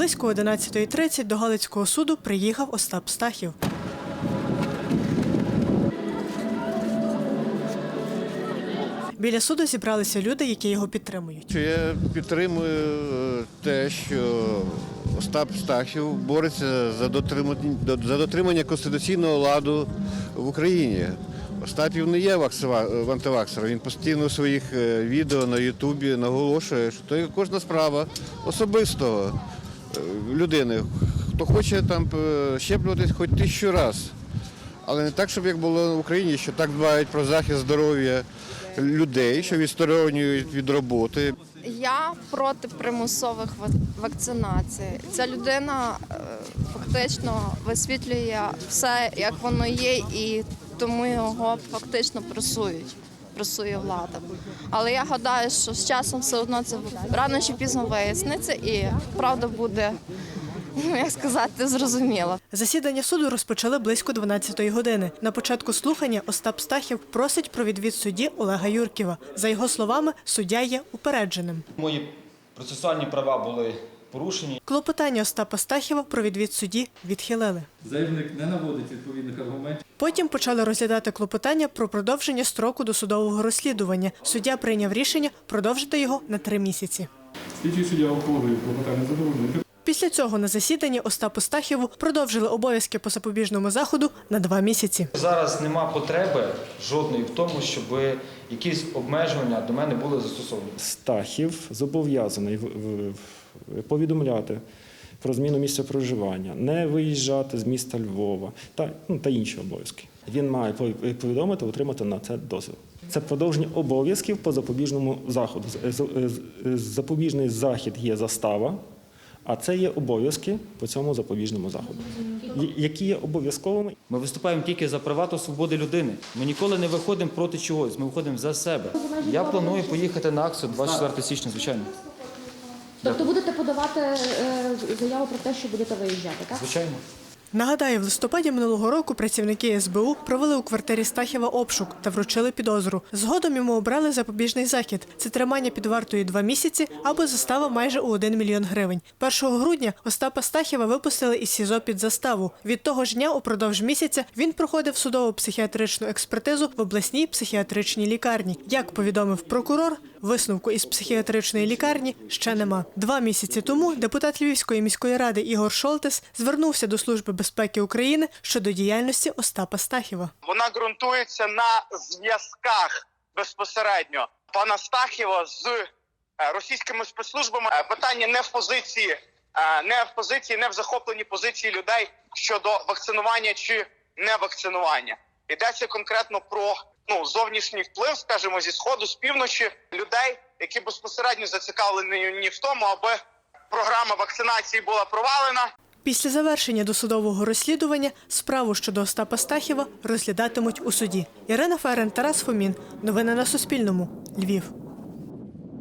Близько 11.30 до Галицького суду приїхав Остап Стахів. Біля суду зібралися люди, які його підтримують. Я підтримую е, те, що Остап Стахів бореться за дотримання, за дотримання конституційного ладу в Україні. Остапів не є ваксива- антиваксером. Він постійно у своїх е, відео на Ютубі наголошує, що це кожна справа особистого е, людини. Хто хоче там е, щеплюватись хоч тисячу разів. Але не так, щоб як було в Україні, що так дбають про захист здоров'я людей, що відсторонюють від роботи. Я проти примусових вакцинацій. Ця людина е, фактично висвітлює все, як воно є, і тому його фактично пресують. Пресує влада. Але я гадаю, що з часом все одно це рано чи пізно виясниться, і правда буде, ну як сказати, зрозуміла. Засідання суду розпочали близько 12-ї години. На початку слухання Остап Стахів просить про відвід судді Олега Юрківа. За його словами, суддя є упередженим. Мої процесуальні права були порушені. Клопотання Остапа Стахіва про відвід судді відхилили. Заявник не наводить відповідних аргументів. Потім почали розглядати клопотання про продовження строку досудового розслідування. Суддя прийняв рішення продовжити його на три місяці. Слідчий суддя ухвалив клопотання задовольнити. Після цього на засіданні Остапу Стахіву продовжили обов'язки по запобіжному заходу на два місяці. Зараз нема потреби жодної в тому, щоб якісь обмеження до мене були застосовані. Стахів зобов'язаний повідомляти про зміну місця проживання, не виїжджати з міста Львова та, ну, та інші обов'язки. Він має повідомити, отримати на це дозвіл. Це продовження обов'язків по запобіжному заходу. Запобіжний захід є застава, а це є обов'язки по цьому запобіжному заходу, які є обов'язковими Ми виступаємо тільки за права та свободи людини. Ми ніколи не виходимо проти чогось. Ми виходимо за себе. Я планую поїхати на акцію 24 січня, звичайно. Тобто будете подавати е, заяву про те, що будете виїжджати, так? Звичайно. Нагадаю, в листопаді минулого року працівники СБУ провели у квартирі Стахіва обшук та вручили підозру. Згодом йому обрали запобіжний захід. Це тримання під вартою два місяці або застава майже у 1 мільйон гривень. 1 грудня Остапа Стахіва випустили із СІЗО під заставу. Від того ж дня упродовж місяця він проходив судово психіатричну експертизу в обласній психіатричній лікарні. Як повідомив прокурор, висновку із психіатричної лікарні ще нема. Два місяці тому депутат Львівської міської ради Ігор Шолтес звернувся до Служби безпеки України щодо діяльності Остапа Стахіва. вона ґрунтується на зв'язках безпосередньо пана Стахєва з е, російськими спецслужбами. Е, Питання не в позиції, е, не в позиції, не в захопленні позиції людей щодо вакцинування чи не вакцинування. Йдеться конкретно про ну зовнішній вплив, скажімо, зі сходу, з півночі людей, які безпосередньо зацікавлені в тому, аби програма вакцинації була провалена. Після завершення досудового розслідування справу щодо Остапа Стахіва розглядатимуть у суді. Ірина Ферен, Тарас Фомін. Новини на Суспільному. Львів.